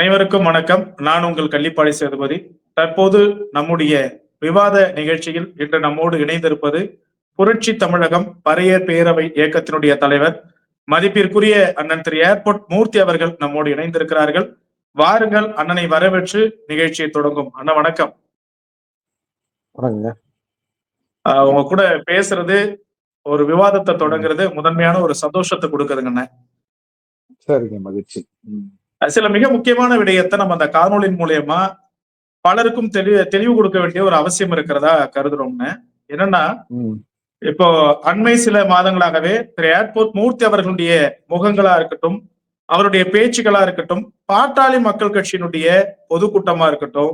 அனைவருக்கும் வணக்கம். நான் உங்கள் கள்ளிப்பாடி சேதுபதி. தற்போது நம்முடைய விவாத நிகழ்ச்சியில் இன்று நம்மோடு இணைந்திருப்பது புரட்சி தமிழகம் பறையர் பேரவை இயக்கத்தினுடைய தலைவர் மதிப்பிற்குரிய அண்ணன் திரு. ஏர்போர்ட் மூர்த்தி அவர்கள் நம்மோடு இணைந்திருக்கிறார்கள். வாருங்கள் அண்ணனை வரவேற்று நிகழ்ச்சியை தொடங்கும். அண்ணா வணக்கம். உங்க கூட பேசுறது ஒரு விவாதத்தை தொடங்குறது முதன்மையான ஒரு சந்தோஷத்தை கொடுக்குதுங்க அண்ணன் சரிங்க மகிழ்ச்சி. சில மிக முக்கியமான விடயத்தை நம்ம அந்த காணொலியின் மூலியமா பலருக்கும் தெளிவு தெளிவு கொடுக்க வேண்டிய ஒரு அவசியம் இருக்கிறதா கருதுறோம்னு என்னன்னா. இப்போ அண்மை சில மாதங்களாகவே திரு ஏர்போர்ட் மூர்த்தி அவர்களுடைய முகங்களா இருக்கட்டும் அவருடைய பேச்சுகளா இருக்கட்டும் பாட்டாளி மக்கள் கட்சியினுடைய பொதுக்கூட்டமா இருக்கட்டும்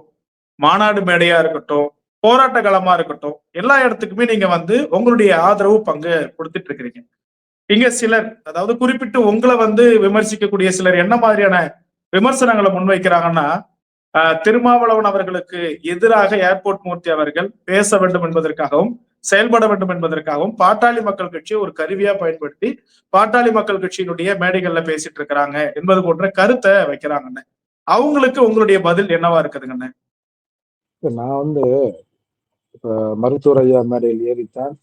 மாநாடு மேடையா இருக்கட்டும் போராட்ட களமா இருக்கட்டும் எல்லா இடத்துக்குமே நீங்க வந்து உங்களுடைய ஆதரவு பங்கு கொடுத்துட்டு இருக்கிறீங்க இங்க சிலர் அதாவது குறிப்பிட்டு உங்களை வந்து விமர்சிக்கக்கூடிய சிலர் என்ன மாதிரியான விமர்சனங்களை முன்வைக்கிறாங்கன்னா திருமாவளவன் அவர்களுக்கு எதிராக ஏர்போர்ட் மூர்த்தி அவர்கள் பேச வேண்டும் என்பதற்காகவும் செயல்பட வேண்டும் என்பதற்காகவும் பாட்டாளி மக்கள் கட்சியை ஒரு கருவியா பயன்படுத்தி பாட்டாளி மக்கள் கட்சியினுடைய மேடைகள்ல பேசிட்டு இருக்கிறாங்க என்பது போன்ற கருத்தை வைக்கிறாங்கண்ணே. அவங்களுக்கு உங்களுடைய பதில் என்னவா இருக்குதுங்கண்ணே? நான் வந்து இப்ப மருத்துவர் ஐயா மேடையில் ஏறித்தான்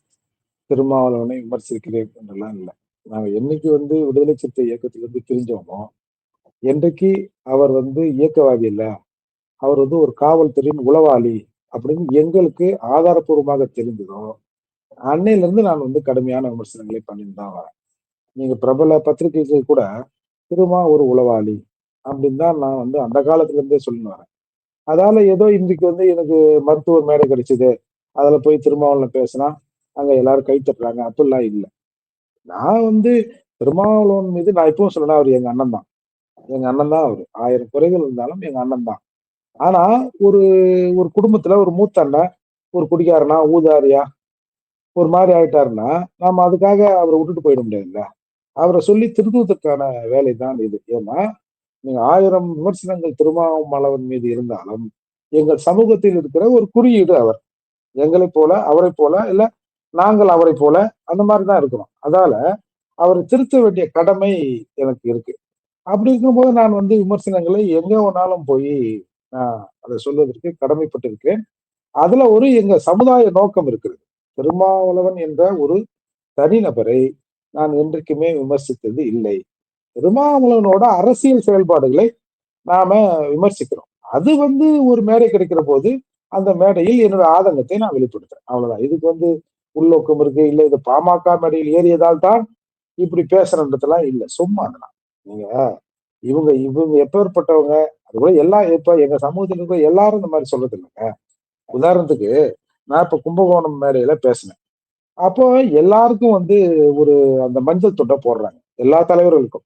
திருமாவளவனை விமர்சிக்கிறேன் என்றெல்லாம் இல்லை. நாங்க என்னைக்கு வந்து விடுதலை சிறுத்தை இயக்கத்திலிருந்து பிரிஞ்சோமோ என்றைக்கு அவர் வந்து இயக்கவாதி இல்லை அவர் வந்து ஒரு காவல்துறையின் உளவாளி அப்படின்னு எங்களுக்கு ஆதாரப்பூர்வமாக தெரிந்ததோ அன்னையிலேருந்து நான் வந்து கடுமையான விமர்சனங்களை பண்ணிட்டு தான் வரேன். நீங்க பிரபல பத்திரிகைகள் கூட திருமா ஒரு உளவாளி அப்படின்னு தான் நான் வந்து அந்த காலத்துல இருந்தே வரேன். அதால ஏதோ இன்றைக்கு வந்து எனக்கு மருத்துவர் மேடை கிடைச்சது அதுல போய் திருமாவளவன் பேசினா அங்க எல்லாரும் கை தட்டுறாங்க. அப்படிலாம் இல்லை. நான் வந்து திருமாவளவன் மீது நான் இப்பவும் சொல்லணும் அவர் எங்க அண்ணன் தான். எங்க அண்ணன் தான் அவர். ஆயிரம் குறைகள் இருந்தாலும் எங்க அண்ணன் தான். ஆனா ஒரு ஒரு குடும்பத்துல ஒரு மூத்த அண்ணன் ஒரு குடிகாரனா ஊதாரியா ஒரு மாதிரி ஆயிட்டாருன்னா நாம அதுக்காக அவரை விட்டுட்டு போயிட முடியாதுல்ல. அவரை சொல்லி திருத்துவதற்கான வேலை தான் இது. ஏன்னா நீங்க ஆயிரம் விமர்சனங்கள் திருமாவளவன் மீது இருந்தாலும் எங்கள் சமூகத்தில் இருக்கிற ஒரு குறியீடு அவர். எங்களை போல அவரை போல இல்ல நாங்கள் அவரை போல அந்த மாதிரி தான் இருக்கிறோம். அதால அவரை திருத்த வேண்டிய கடமை எனக்கு இருக்கு. அப்படி இருக்கும்போது நான் வந்து விமர்சனங்களை எங்க வேணாலும் போய் நான் அதை சொல்வதற்கு கடமைப்பட்டிருக்கிறேன். அதுல ஒரு எங்க சமுதாய நோக்கம் இருக்கிறது. திருமாவளவன் என்ற ஒரு தனிநபரை நான் என்றைக்குமே விமர்சித்தது இல்லை. திருமாவளவனோட அரசியல் செயல்பாடுகளை நாம விமர்சிக்கிறோம். அது வந்து ஒரு மேடை கிடைக்கிற போது அந்த மேடையில் என்னோட ஆதங்கத்தை நான் வெளிப்படுத்துறேன். அவ்வளவுதான். இதுக்கு வந்து உள்நோக்கம் இருக்கு இல்ல இது பாமக மேடையில் ஏறியதால் தான் இப்படி பேசுறன்றதெல்லாம் இல்ல. சும்மா அதெல்லாம். நீங்க இவங்க இவங்க எப்பேற்பட்டவங்க அது கூட எல்லா இப்ப எங்க சமூகத்தில் இருக்கிற எல்லாரும் இந்த மாதிரி சொல்றது இல்லைங்க. உதாரணத்துக்கு நான் இப்ப கும்பகோணம் மேடையில பேசினேன். அப்போ எல்லாருக்கும் வந்து ஒரு அந்த மஞ்சள் தொட்டை போடுறாங்க. எல்லா தலைவர்களுக்கும்.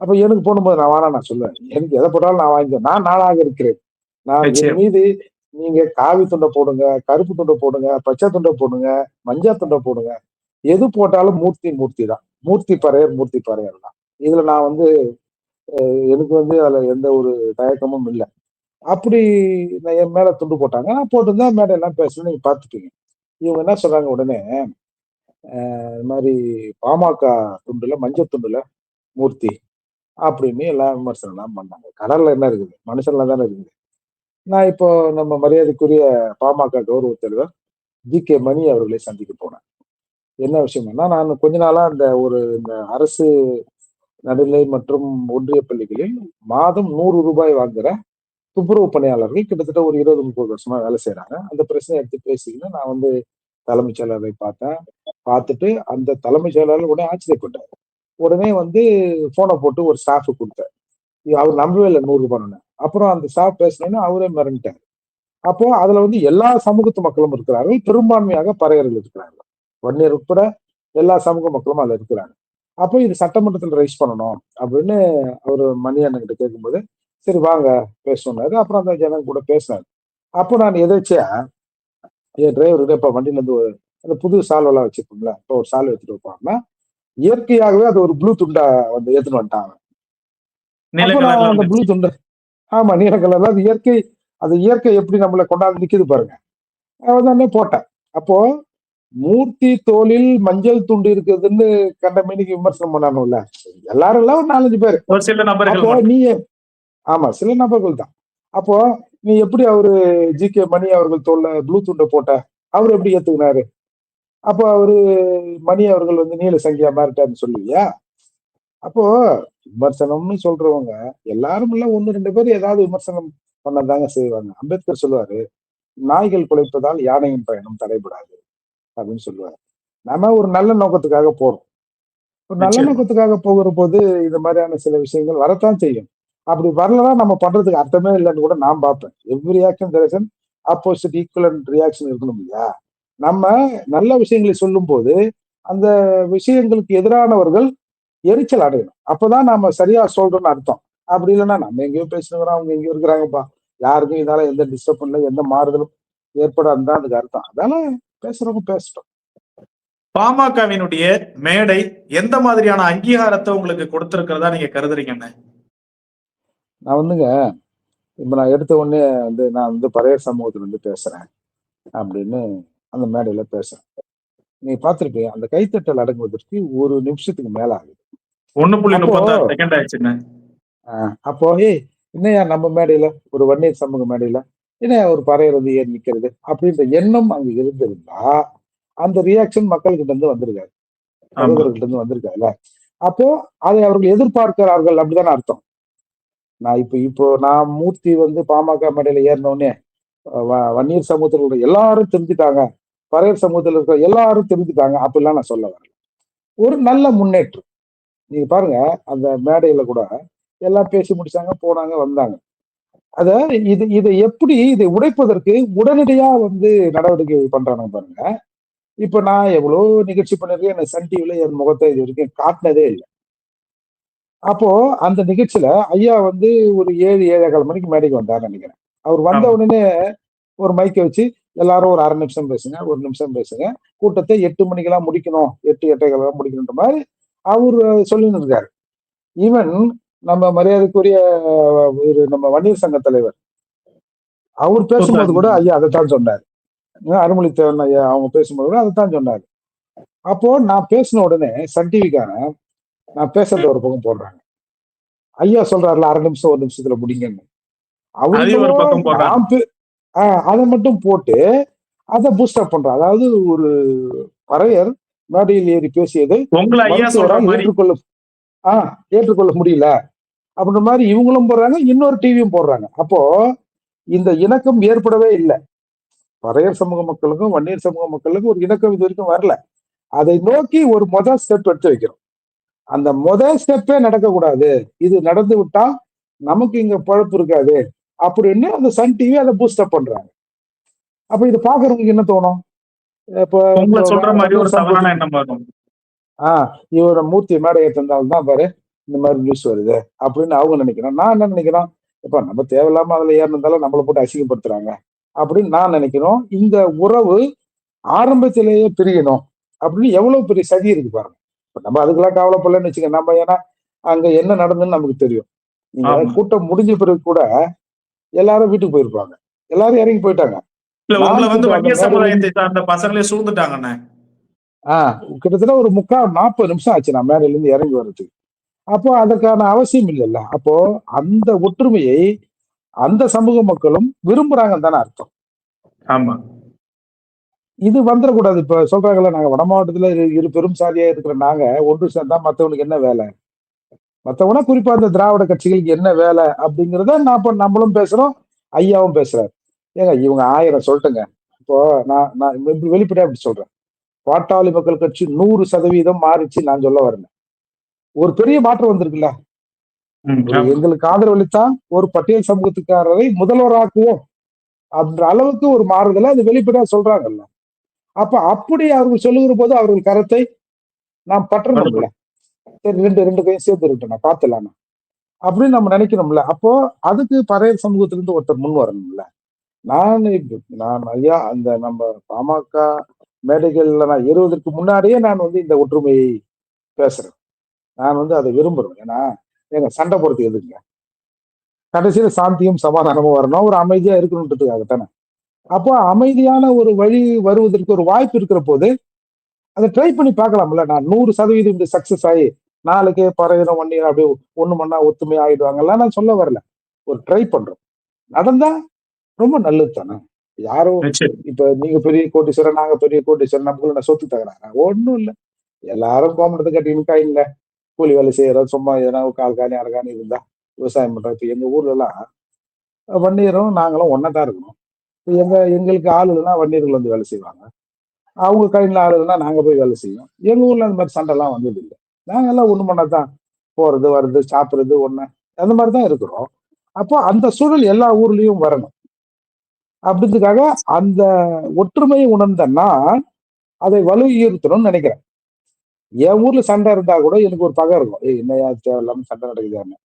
அப்ப எனக்கு போடும்போது நான் வேணா நான் சொல்லுவேன். எனக்கு எதை போட்டாலும் நான் வாங்கிக்கிறேன். நான் நாளாக இருக்கிறேன். நான். என் மீது நீங்க காவி துண்டை போடுங்க கருப்பு துண்டை போடுங்க பச்சை துண்டை போடுங்க மஞ்சள் துண்டை போடுங்க. எது போட்டாலும் மூர்த்தி மூர்த்தி தான் மூர்த்தி பறையர் மூர்த்தி பறையர் தான். இதுல நான் வந்து எனக்கு வந்து அதுல எந்த ஒரு தயக்கமும் இல்லை. அப்படி நான் என் மேல துண்டு போட்டாங்க. நான் போட்டிருந்தா மேடம் எல்லாம் பேசணும் நீங்க பார்த்துப்பீங்க. இவங்க என்ன சொல்றாங்க உடனே இது மாதிரி பாமக துண்டுல மஞ்சள் துண்டுல மூர்த்தி அப்படின்னு எல்லாம் விமர்சனம் எல்லாம் பண்ணாங்க. கடல்ல என்ன இருக்குது? மனுஷன்ல தானே இருக்குது. நான் இப்போ நம்ம மரியாதைக்குரிய பாமக கௌரவ தலைவர் ஜி கே மணி அவர்களை சந்திக்க போனேன் என்ன விஷயம்னா நான் கொஞ்ச நாளா இந்த ஒரு இந்த அரசு நடுநிலை மற்றும் ஒன்றிய பள்ளிகளில் மாதம் நூறு ரூபாய் வாங்குற துப்புரவு பணியாளர்கள் கிட்டத்தட்ட ஒரு இருபது முப்பது வருஷமா வேலை செய்யறாங்க அந்த பிரச்சனை எடுத்து பேசிக்கின்னு நான் வந்து தலைமைச் செயலாளரை பார்த்தேன். பார்த்துட்டு அந்த தலைமைச் செயலாளர் உடனே ஆச்சரியப்பட்டார் உடனே வந்து போனை போட்டு ஒரு ஸ்டாஃபு கொடுத்தார் அவர் நம்பவே இல்லை நூறு ரூபான்னு. அப்புறம் அந்த ஸ்டாஃப் பேசினோன்னு அவரே மிரண்டார் அப்போ அதுல வந்து எல்லா சமூகத்து மக்களும் இருக்கிறார்கள். பெரும்பான்மையாக பறையர்கள் இருக்கிறார்கள். வன்னியர் உட்பட எல்லா சமூக மக்களும் அதுல இருக்கிறாங்க. அப்போ இது சட்டமன்றத்தில் ரைஸ் பண்ணணும் அப்படின்னு அவர் மணி அண்ணன் கேட்கும்போது சரி வாங்க பேசணும்னாரு. அப்புறம் அந்த ஜனங்க கூட பேசினாரு. அப்போ நான் எதாச்சியா என் டிரைவர் இப்ப வண்டியில இருந்து ஒரு அந்த புது சால்வெல்லாம் வச்சிருப்போம்ல இப்போ ஒரு சால்வை எடுத்துட்டு வைப்பாங்கன்னா இயற்கையாகவே அது ஒரு ப்ளூ துண்டா வந்து ஏத்துன்னு வந்துட்டாங்க அந்த ப்ளூ. துண்டு ஆமா நீல கலர்ல அது இயற்கை அது இயற்கை எப்படி நம்மளை கொண்டாந்து நிக்குது பாருங்க. உடனே போட்டேன். அப்போ மூர்த்தி தோலில் மஞ்சள் துண்டு இருக்குதுன்னு கண்ட மணிக்கு விமர்சனம் பண்ணணும்ல எல்லாரும் இல்ல ஒரு நாலஞ்சு பேர். அப்போ. நீ ஆமா சில நபர்கள் தான். அப்போ நீ எப்படி அவரு ஜி கே மணி அவர்கள் தோல்ல ப்ளூ துண்டை போட்ட? அவர் எப்படி ஏத்துக்கினாரு? அப்போ அவரு மணி அவர்கள் வந்து நீல சங்கியா மாறிட்டாருன்னு சொல்லுவியா? அப்போ விமர்சனம்னு சொல்றவங்க எல்லாரும் இல்ல ஒண்ணு ரெண்டு பேர் ஏதாவது விமர்சனம் பண்ணதாங்க செய்வாங்க. அம்பேத்கர் சொல்லுவாரு நாய்கள் குலைப்பதால் யானையின் பயணம் தடைபடாது அப்படின்னு சொல்லுவாரு. நாம ஒரு நல்ல நோக்கத்துக்காக போறோம். ஒரு நல்ல. நோக்கத்துக்காக போகிற போது இந்த மாதிரியான சில விஷயங்கள் வரத்தான் செய்யும். அப்படி வரலன்னா நம்ம பண்றதுக்கு அர்த்தமே இல்லைன்னு கூட நான் பார்ப்பேன். Every reaction there is an opposite equal and reaction இருக்கணும் இல்லையா? நம்ம நல்ல விஷயங்களை சொல்லும் போது அந்த விஷயங்களுக்கு எதிரானவர்கள் எரிச்சல் அடையணும். அப்பதான் நாம சரியா சொல்றோம்னு அர்த்தம். அப்படி இல்லைன்னா நம்ம எங்கேயோ பேசினுக்கிறோம் அவங்க எங்கேயோ இருக்கிறாங்கப்பா. யாருக்கும் இதால எந்த டிஸ்டர்ப் இல்லை எந்த மாறுதலும் ஏற்படாது தான் அதுக்கு அர்த்தம். அதனால பேசுறவங்க பேசட்டும். பாமகவினுடைய மேடை எந்த மாதிரியான அங்கீகாரத்தை உங்களுக்கு கொடுத்திருக்கிறதா நீங்க கருதுறீங்கன்னு நான் வந்துங்க இப்ப நான் எடுத்த உடனே வந்து நான் வந்து பழைய சமூகத்துல இருந்து பேசுறேன் அப்படின்னு அந்த மேடையில பேசுறேன். நீ பார்த்திருப்பீங்க அந்த கைத்தட்டல் அடங்குவதற்கு ஒரு நிமிஷத்துக்கு மேல ஆகுது ஒண்ணு புள்ளி முப்பத்தாறு செகண்ட் ஆயிடுச்சுங்க ஆஹ் அப்போ ஏய் என்னையா நம்ம மேடையில? ஒரு வன்னியர் சமூக மேடையில? என்னையா ஒரு பறையர் வந்து ஏன் நிக்கிறது? அப்படின்ற எண்ணம் அங்க இருந்திருந்தா அந்த ரியாக்ஷன் மக்கள்கிட்ட இருந்து வந்திருக்காரு சகோதரர்கிட்ட இருந்து வந்திருக்காதுல்ல? அப்போ அதை அவர்கள் எதிர்பார்க்கிறார்கள் அப்படிதானே அர்த்தம். நான் இப்போ இப்போ நான் மூர்த்தி வந்து பாமக மேடையில ஏறின உடனே அஹ் வ- வன்னியர் சமூகத்தில் உள்ள எல்லாரும் தெரிஞ்சுட்டாங்க பறையர் சமூகத்தில் இருக்கிற எல்லாரும் தெரிஞ்சுட்டாங்க அப்படிலாம் நான் சொல்ல வரல. ஒரு நல்ல முன்னேற்றம். நீங்க பாருங்க அந்த மேடையில கூட எல்லாம் பேசி முடிச்சாங்க போனாங்க வந்தாங்க. அத இது இதை எப்படி இதை உடைப்பதற்கு உடனடியா வந்து நடவடிக்கை பண்றாங்க பாருங்க. இப்ப நான் எவ்வளவு நிகழ்ச்சி பண்ணிருக்கேன் எனக்கு சன் டிவில என் முகத்தை இது வரைக்கும் காட்டினதே இல்லை. அப்போ அந்த நிகழ்ச்சியில ஐயா வந்து ஒரு ஏழு ஏழேகால் மணிக்கு மேடைக்கு வந்தாருன்னு நினைக்கிறேன். அவர் வந்த. உடனே ஒரு மைக்கை வச்சு எல்லாரும் ஒரு அரை நிமிஷம் பேசுங்க ஒரு நிமிஷம் பேசுங்க கூட்டத்தை எட்டு மணிக்கெல்லாம் முடிக்கணும் எட்டு எட்டேகால் முடிக்கணுன்ற மாதிரி அவர் சொல்லின்னு இருக்காரு ஈவன் நம்ம மரியாதைக்குரிய ஒரு நம்ம வன்னியர் சங்க தலைவர். அவர் பேசும்போது கூட ஐயா அதைத்தான் சொன்னார். அருமொழித்தேவன் ஐயா அவங்க பேசும்போது கூட அதைத்தான் சொன்னார். அப்போ நான் பேசின உடனே சன் டிவிக்காரன் நான் பேசுறத ஒரு பக்கம் போடுறாங்க. ஐயா சொல்றாருல அரை நிமிஷம் ஒரு நிமிஷத்துல முடிங்கன்னு. ஆஹ் அதை மட்டும் போட்டு அதை பூஸ்டப் பண்றான் அதாவது ஒரு பறையர் மேடையில் ஏறி பேசியது. ஏற்றுக்கொள்ள ஆஹ் ஏற்றுக்கொள்ள முடியல. அப்படின்ற மாதிரி இவங்களும் போடுறாங்க இன்னொரு டிவியும் போடுறாங்க. அப்போ இந்த இணக்கம் ஏற்படவே இல்லை. பறையர் சமூக மக்களுக்கும் வன்னியர் சமூக மக்களுக்கும் ஒரு இணக்கம் இது வரைக்கும் வரல. அதை நோக்கி ஒரு முதல் ஸ்டெப் எடுத்து வைக்கிறோம். அந்த முதல் ஸ்டெப்பே நடக்கக்கூடாது. இது நடந்து விட்டா நமக்கு இங்க பழப்பு இருக்காது. அப்படின்னு அந்த சன் டிவி அதை பூஸ்டப் பண்றாங்க. அப்ப இது பாக்குறவங்களுக்கு என்ன தோணும்? இப்போ உங்களை சொல்ற மாதிரி ஒரு சமூக- தவறான எண்ணம் வரும் ஆஹ் இவரோட மூர்த்தி மேடை ஏற்றிருந்தாலும் தான் பாரு இந்த மாதிரி நியூஸ் வருது அப்படின்னு அவங்க நினைக்கிறோம். நான் என்ன நினைக்கிறோம்? இப்ப நம்ம தேவையில்லாம அதுல ஏறினாலும் நம்மளை போட்டு அசிங்கப்படுத்துறாங்க அப்படின்னு நான் நினைக்கிறோம். இந்த உறவு ஆரம்பத்திலேயே பிரியணும் அப்படின்னு எவ்வளவு பெரிய சதி இருக்கு பாருங்க. இப்ப நம்ம அதுக்கெல்லாம் கவலைப்படலன்னு வச்சுக்க நம்ம ஏன்னா அங்க என்ன நடந்ததுன்னு நமக்கு தெரியும். நீங்க. கூட்டம் முடிஞ்ச பிறகு கூட எல்லாரும் வீட்டுக்கு போயிருப்பாங்க. எல்லாரும் இறங்கி போயிட்டாங்க. இல்ல நான் உங்களை வந்து கொஞ்சம் வன்னிய அந்த சமுதாயத்தை சார்ந்த பசங்களே சூழ்ந்துட்டாங்கண்ணே. ஆஹ் கிட்டத்தட்ட ஒரு முக்கால் நாற்பது நிமிஷம் ஆச்சு நான் மேடையில இருந்து இறங்கி வர்றதுக்கு. அப்போ அதற்கான அவசியம் இல்லைல்ல. அப்போ அந்த ஒற்றுமையை அந்த சமூக மக்களும் விரும்புறாங்கன்னு தானே அர்த்தம். ஆமா. இது வந்துடக்கூடாது இப்ப சொல்றாங்கல்ல நாங்க வட மாவட்டத்துல இரு- பெரும் சாதியா இருக்கிற நாங்க ஒன்று சேர்ந்தா மத்தவனுக்கு என்ன வேலை? மத்தவனா குறிப்பா இந்த திராவிட கட்சிகளுக்கு என்ன வேலை அப்படிங்கிறத நான் நம்மளும் பேசுறோம் ஐயாவும் பேசுறாரு. ஏங்க இவங்க ஆயிரம் சொல்லட்டுங்க. இப்போ நான் நான் இப்படி வெளிப்படையா அப்படி சொல்றேன். பாட்டாளி மக்கள் கட்சி நூறு சதவீதம் மாறிச்சு நான் சொல்ல வரேன் ஒரு பெரிய மாற்றம் வந்திருக்குல்ல. எங்களுக்கு ஆதரவளித்தான் ஒரு பட்டியல் சமூகத்துக்காரரை முதல்வராக்குவோம் அப்படின்ற அளவுக்கு ஒரு மாறுதலை அது வெளிப்படையா சொல்றாங்கல்ல. அப்ப அப்படி அவர்கள் சொல்லுகிற போது அவர்கள் கருத்தை நாம் பற்றணும்ல. சரி ரெண்டு ரெண்டு கையும் சேர்த்து இருக்கட்டும் நான் பார்த்துலாமா அப்படின்னு நம்ம நினைக்கணும்ல. அப்போ அதுக்கு பறையர் சமூகத்திலிருந்து ஒருத்தர் முன் வரணும்ல. நான் இப்ப- நான் ஐயா அந்த நம்ம பாமக மேடைகள்ல நான் ஏறுவதற்கு முன்னாடியே நான் வந்து இந்த ஒற்றுமையை பேசுறேன். நான் வந்து அதை விரும்புறேன். ஏன்னா எங்க சண்டை போடுறது எதுங்க கடைசியில சாந்தியும் சமாதானமும் வரணும். ஒரு அமைதியா இருக்கணுன்றதுக்காகத்தானே அப்போ அமைதியான ஒரு வழி வருவதற்கு ஒரு வாய்ப்பு இருக்கிற போது அதை ட்ரை பண்ணி பார்க்கலாம்ல. நான் நூறு சதவீதம் இப்படி சக்சஸ் ஆகி நாளைக்கே பறையிடம் ஒன் அப்படியே ஒண்ணு மண்ணா ஒத்துமை ஆயிடுவாங்கலாம் நான் சொல்ல வரல. ஒரு ட்ரை பண்றோம். நடந்தா ரொம்ப நல்லது தானே? யாரும் இப்ப நீங்க பெரிய கோட்டீஸ்வரன் நாங்க பெரிய கோட்டீஸ்வரன் நமக்குள்ள சொத்து தகராறு ஒண்ணும் இல்ல. எல்லாரும் கோமணத்தை கட்டின்னு கையில கூலி வேலை செய்யறோம் சும்மா எதனா கால் காணி அரை காணி இருந்தா விவசாயம் பண்றோம் இப்ப எங்க ஊர்ல எல்லாம் வன்னியரும் நாங்களும் ஒன்னா தான் இருக்கணும். எங்க எங்களுக்கு ஆள் இல்லைன்னா வன்னியர்கள் வந்து வேலை செய்வாங்க. அவங்க கையில ஆள் இல்லைன்னா நாங்க போய் வேலை செய்வோம். எங்க ஊர்ல அந்த மாதிரி சண்டை எல்லாம் வந்தது இல்லை. நாங்க எல்லாம் ஒண்ணு பண்ணாதான் போறது வர்றது சாப்பிடுறது ஒண்ணு. அந்த மாதிரி தான் இருக்கிறோம். அப்போ அந்த சூழல் எல்லா ஊர்லயும் வரணும். அப்படின்றதுக்காக அந்த ஒற்றுமையை உணர்ந்தேன்னா அதை வலுயுறுத்தணும்னு நினைக்கிறேன். என் ஊர்ல சண்டை இருந்தா கூட எனக்கு ஒரு பகை இருக்கும். ஏய் என்னையா தேவையில்லாம சண்டை நடக்குதுன்னு.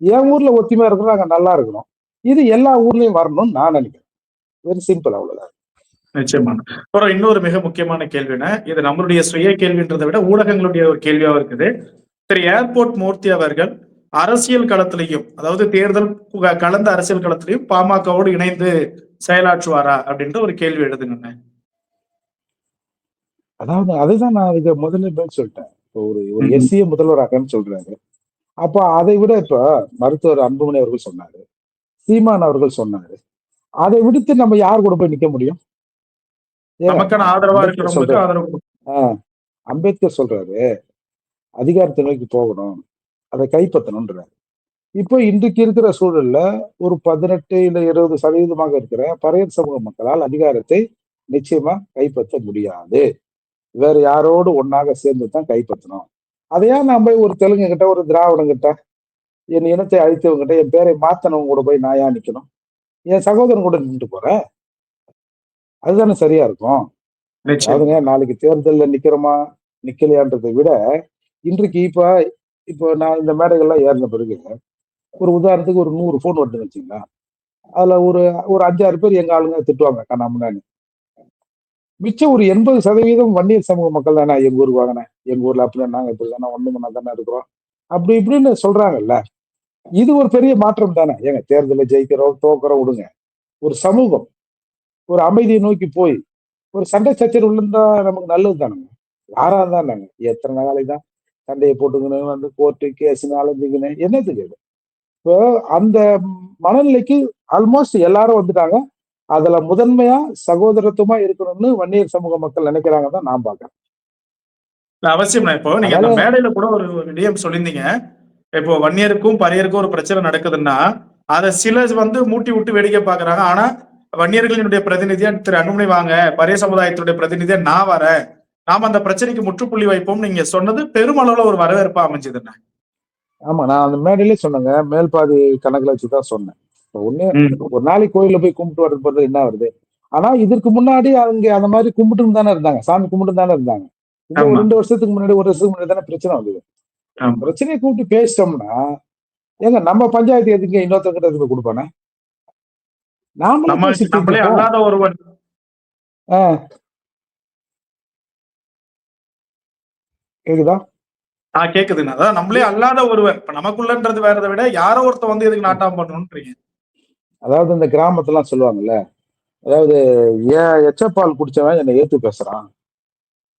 என் ஊர்ல ஒத்துமையா இருக்கணும் அங்க நல்லா இருக்கணும். இது எல்லா ஊர்லயும் வரணும்னு நான் நினைக்கிறேன். வெரி சிம்பிள் அவ்வளவுதான். நிச்சயமா. அப்புறம் இன்னொரு மிக முக்கியமான கேள்வினா இது நம்மளுடைய சுய கேள்வின்றதை விட ஊடகங்களுடைய ஒரு கேள்வியா இருக்குது. திரு. ஏர்போர்ட் மூர்த்தி அவர்கள் அரசியல் களத்திலையும் அதாவது தேர்தல் கலந்த அரசியல் களத்திலையும் பாமகவோடு இணைந்து செயலாற்றுவாரா அப்படின்ற ஒரு கேள்வி எழுதுங்க அதாவது அதுதான் நான் இதை முதல்ல சொல்லிட்டேன். இப்போ ஒரு ஒரு. எஸ்சிய முதல்வராகன்னு சொல்றாரு. அப்ப அதை விட இப்ப மருத்துவர் அன்புமணி அவர்கள் சொன்னாரு சீமான் அவர்கள் சொன்னாரு. அதை விடுத்து நம்ம யார் கூட போய் நிக்க முடியும்? அம்பேத்கர் சொல்றாரு அதிகாரத்தை நோக்கி போகணும் அதை கைப்பற்றணும்ன்றாரு. இப்போ இன்றைக்கு இருக்கிற சூழல்ல ஒரு பதினெட்டு இல்ல இருபது சதவீதமாக இருக்கிற பறையர் சமூக மக்களால் அதிகாரத்தை நிச்சயமா கைப்பற்ற முடியாது. வேற யாரோடு ஒன்னாக சேர்ந்து தான் கைப்பற்றணும். அதையா நான் போய் ஒரு தெலுங்கு கிட்ட ஒரு திராவிடம் கிட்ட என் இனத்தை அழித்தவங்க கிட்ட என் பேரை மாத்தனவங்க கூட போய் ஏன் நிக்கணும். என் சகோதரன் கூட நின்று போறேன் அதுதானே சரியா இருக்கும். அதாவதுங்க நாளைக்கு தேர்தல்ல நிக்கிறோமா நிக்கலையான்றதை விட இன்றைக்கு இப்ப இப்போ நான் இந்த மேடைகள்லாம் ஏறின பிறகு ஒரு உதாரணத்துக்கு ஒரு நூறு ஃபோன் வருதுன்னு வச்சுங்களா அதுல ஒரு ஒரு அஞ்சாறு பேர் எங்க ஆளுங்க திட்டுவாங்க கண்ணாமுன்னான்னு மிச்சம் ஒரு எண்பது சதவீதம் வன்னியர் சமூக மக்கள் தானே எங்க ஊருக்கு வாங்கினேன் எங்க ஊர்ல அப்படின்னு நாங்க இப்படி தானே ஒண்ணு மணி தானே இருக்கிறோம். அப்படி இப்படின்னு சொல்றாங்கல்ல. இது ஒரு பெரிய மாற்றம் தானே. ஏங்க தேர்தலில் ஜெயிக்கிறோம் தோக்குறோம் விடுங்க. ஒரு சமூகம் ஒரு அமைதியை நோக்கி போய் ஒரு சண்டை சச்சரவு இருந்தா நமக்கு நல்லது தானுங்க யாரா இருந்தாங்க எத்தனை நாளைக்கு தான் சண்டையை போட்டுக்கணும் வந்து கோர்ட்டு கேஸுன்னு அலைஞ்சுக்கணும் என்னத்துக்கு இது? இப்போ அந்த மனநிலைக்கு ஆல்மோஸ்ட் எல்லாரும் வந்துட்டாங்க. அதுல முதன்மையா சகோதரத்துவமா இருக்கணும்னு வன்னியர் சமூக மக்கள் நினைக்கிறாங்க தான் நான் பாக்குறேன் அவசியம். இப்போ நீங்க அந்த மேடையில கூட ஒரு விடயம் சொல்லியிருந்தீங்க. இப்போ வன்னியருக்கும் பறையருக்கும் ஒரு பிரச்சனை நடக்குதுன்னா அதை சில வந்து மூட்டி விட்டு வேடிக்கை பாக்குறாங்க ஆனா வன்னியர்களினுடைய பிரதிநிதியா திரு அன்புமணி வாங்க பறைய சமுதாயத்தினுடைய பிரதிநிதியா நான் வரேன். நாம அந்த பிரச்சனைக்கு முற்றுப்புள்ளி வைப்போம் நீங்க சொன்னது பெருமளவுல ஒரு வரவேற்பா அமைஞ்சதுண்ணே ஆமா நான் அந்த மேடையிலே சொன்னேங்க. மேல் பாதி கணக்குல வச்சுதான் சொன்னேன். ஒண்ணு ஒரு நாளைக்கு கோயில்ல போய் கும்பிட்டு வர்றது போறது என்ன வருது? ஆனா இதற்கு முன்னாடி அங்க அந்த மாதிரி கும்பிட்டு தானே இருந்தாங்க. சாமி கும்பிட்டு தானே இருந்தாங்க. ஒரு. ரெண்டு வருஷத்துக்கு முன்னாடி ஒரு வருஷத்துக்கு முன்னாடி தானே பிரச்சனை வந்தது. பிரச்சனையை கூப்பிட்டு பேசிட்டோம்னா ஏங்க நம்ம பஞ்சாயத்து எதுக்கு இன்னொருத்தங்கிட்ட எதுக்கு கொடுப்பானே நாமளே நம்ம பேசி நம்மளே தீர்த்துப்போம். அல்லாத ஒருவன். ஆ. கேக்குதா? ஆஹ் கேக்குதுண்ணா அதான் நம்மளே அல்லாத ஒருவர். இப்ப நமக்குள்ளன்றது வேறதை விட யாரோ ஒருத்தன் வந்து எதுக்கு நாட்டாம் பண்ணணும்ன்றீங்க. அதாவது இந்த கிராமத்துலாம் சொல்லுவாங்கல்ல அதாவது ஏன் எச்சப்பால் குடிச்சவன் என்னை ஏத்து பேசுறான்.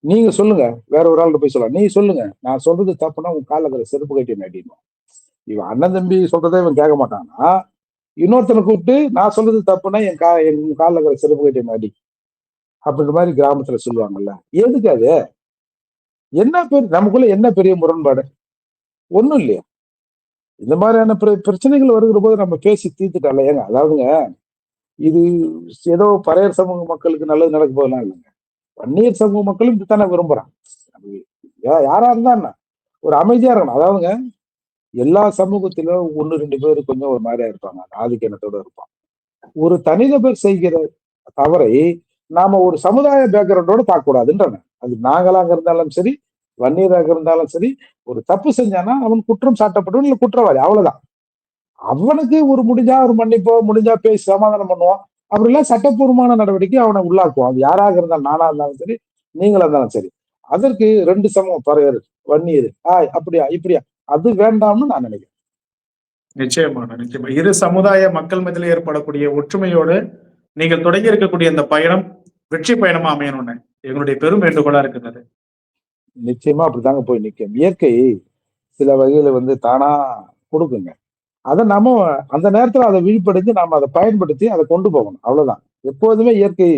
நீங்க சொல்லுங்க. வேற ஒரு ஆள்கிட்ட போய் சொல்லலாம். நீ சொல்லுங்க. நான் சொல்றது தப்புனா உன் காலில் இருக்கிற செருப்பு கட்டி நடிக்கணும் இவன் அண்ணன் தம்பி சொல்றதே இவன் கேட்க மாட்டானா இன்னொருத்தனை கூப்பிட்டு நான் சொல்றது தப்புனா என் கா என் காலில் இருக்கிற செருப்பு கட்டி நடி அப்படின்ற மாதிரி கிராமத்துல சொல்லுவாங்கல்ல. எதுக்கு அது? என்ன பெரிய நமக்குள்ள என்ன பெரிய முரண்பாடு? ஒண்ணும் இல்லையா. இந்த மாதிரியான பிர- பிரச்சனைகள் வருகிற போது நம்ம பேசி தீர்த்துட்டால ஏங்க? அதாவதுங்க இது ஏதோ பறையர் சமூக மக்களுக்கு நல்லது நடக்க போதெல்லாம் இல்லைங்க. வன்னியர் சமூக மக்களும் இப்படித்தானே விரும்புறாங்க. யா- யாரா இருந்தா ஒரு அமைதியா இருக்கணும். அதாவதுங்க எல்லா சமூகத்திலும் ஒண்ணு ரெண்டு பேர் கொஞ்சம் ஒரு மாதிரியா இருப்பாங்க. ஆதிக்கணத்தோட இருப்பான் ஒரு தனிநபர் செய்கிற தவறை நாம ஒரு சமுதாய பேக்ரவுண்டோட பார்க்க அது நாங்களாக இருந்தாலும் சரி வன்னியராக இருந்தாலும் சரி ஒரு தப்பு செஞ்சானா அவன் குற்றம் சாட்டப்பட்டவன் இல்ல குற்றவாளி அவ்வளவுதான். அவனுக்கு ஒரு முடிஞ்சா ஒரு மன்னிப்போ முடிஞ்சா பேசி சமாதானம் பண்ணுவான் அப்படிலாம் சட்டப்பூர்வமான நடவடிக்கை அவனை உள்ளாக்குவான் அது யாராக இருந்தாலும் நானா இருந்தாலும் சரி நீங்களா இருந்தாலும் சரி. அதற்கு ரெண்டு சமம் பறையர் வன்னியர் ஆய் அப்படியா இப்படியா. அது வேண்டாம்னு நான் நினைக்கிறேன். நிச்சயமான நிச்சயமா. இரு சமுதாய மக்கள் மத்தியில் ஏற்படக்கூடிய ஒற்றுமையோடு நீங்கள் தொடங்கி இருக்கக்கூடிய இந்த பயணம் வெற்றி பயணமா அமையணும்னு. எங்களுடைய பெரும் வேண்டுகோளா இருக்குது நிச்சயமா அப்படித்தாங்க போய் நிற்கும் இயற்கை சில வகையில வந்து தானா கொடுக்குங்க. அதை நாம அந்த நேரத்துல அதை விழிப்படைஞ்சு நாம அதை பயன்படுத்தி அதை கொண்டு போகணும். அவ்வளவுதான். எப்போதுமே இயற்கை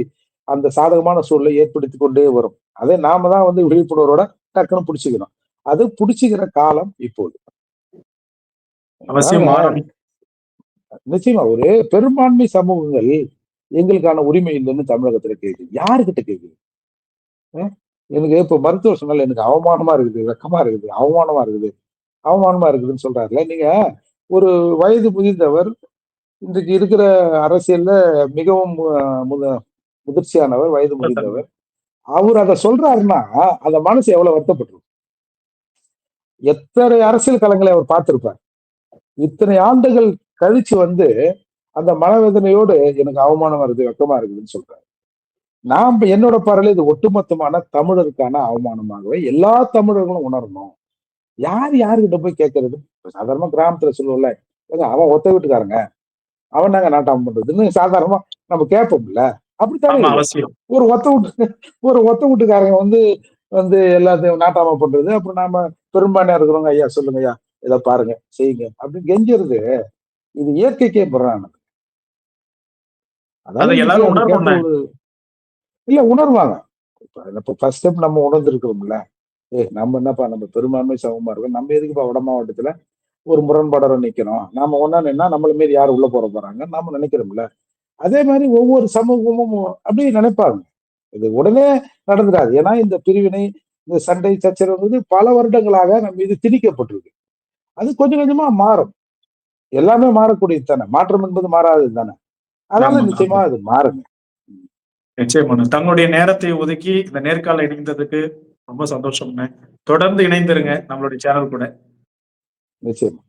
அந்த சாதகமான சூழலை ஏற்படுத்தி கொண்டே வரும். அதை நாம தான் வந்து விழிப்புணர்வோட டக்குன்னு பிடிச்சிக்கணும். அது பிடிச்சிக்கிற காலம் இப்போது. அவசியம் நிச்சயமா ஒரு பெரும்பான்மை சமூகங்கள் எங்களுக்கான உரிமை இல்லைன்னு தமிழகத்துல கேக்குது. யாருக்கிட்ட கேக்குது? எனக்கு இப்போ மருத்துவர் சொன்னால எனக்கு அவமானமா இருக்குது வெக்கமா இருக்குது அவமானமா இருக்குது அவமானமா இருக்குதுன்னு சொல்றாருல. நீங்க ஒரு வயது முதிர்ந்தவர் இன்றைக்கு இருக்கிற அரசியல்ல மிகவும் முதிர்ச்சியானவர் வயது முதிர்ந்தவர் அவர் அதை சொல்றாருன்னா அந்த மனசு எவ்வளவு வருத்தப்பட்டிருக்கும் எத்தனை அரசியல் களங்களை அவர் பார்த்திருப்பார். இத்தனை ஆண்டுகள் கழிச்சு வந்து அந்த மனவேதனையோடு எனக்கு அவமானம் வருது வெக்கமா இருக்குதுன்னு சொல்றாரு. நாம் என்னோட பார்வையில இது ஒட்டுமொத்தமான தமிழருக்கான அவமானமாகவே எல்லா தமிழர்களும் உணரணும். யார் யாருக்கிட்ட போய் கேட்கறது? சாதாரணமா கிராமத்துல சொல்லுவோம்ல அவன் ஒத்த வீட்டுக்காரங்க அவன் நாங்க நாட்டாம பண்றதுன்னு சாதாரணமா நம்ம கேட்போம்ல. அப்படித்தானே ஒரு ஒத்த வீட்டு ஒரு ஒத்த வீட்டுக்காரங்க வந்து வந்து எல்லாத்தையும் நாட்டாம பண்றது. அப்புறம் நாம பெரும்பான்மையா இருக்கிறவங்க ஐயா சொல்லுங்க ஐயா இதை பாருங்க செய்யுங்க. அப்படின்னு கெஞ்சுறது. இது இயற்கைக்கே புறானது அதை எல்லாரும் உணரணும்ல. இல்ல உணர்வாங்க. இப்ப ஃபர்ஸ்ட் ஸ்டெப் நம்ம உணர்ந்திருக்கிறோம்ல. ஏய் நம்ம என்னப்பா நம்ம பெரும்பான்மை சமமா இருக்கோம். நம்ம எதுக்குப்பா வட மாவட்டத்துல ஒரு முரண்பாடோட நிக்கணும் நாம ஒன்னா நின்னா நம்மள மீறி யார் உள்ள போற போறாங்க நாம நினைக்கிறோம்ல. அதே மாதிரி ஒவ்வொரு சமூகமும் அப்படி நினைப்பாங்க. இது உடனே நடந்துடாது. ஏன்னா இந்த பிரிவினை இந்த சண்டை சச்சரவு பல வருடங்களாக நம்ம இது திணிக்கப்பட்டிருக்கு. அது கொஞ்சம் கொஞ்சமா மாறும். எல்லாமே மாறக்கூடியது தானே. மாற்றம் என்பது மாறாதது தானே. அதனால நிச்சயமா அது மாறுங்க நிச்சயமான தங்களுடைய நேரத்தை ஒதுக்கி இந்த நேர்கால இணைந்ததுக்கு ரொம்ப சந்தோஷம்ங்க. தொடர்ந்து இணைந்திருங்க நம்மளுடைய சேனல் கூட. நிச்சயமா.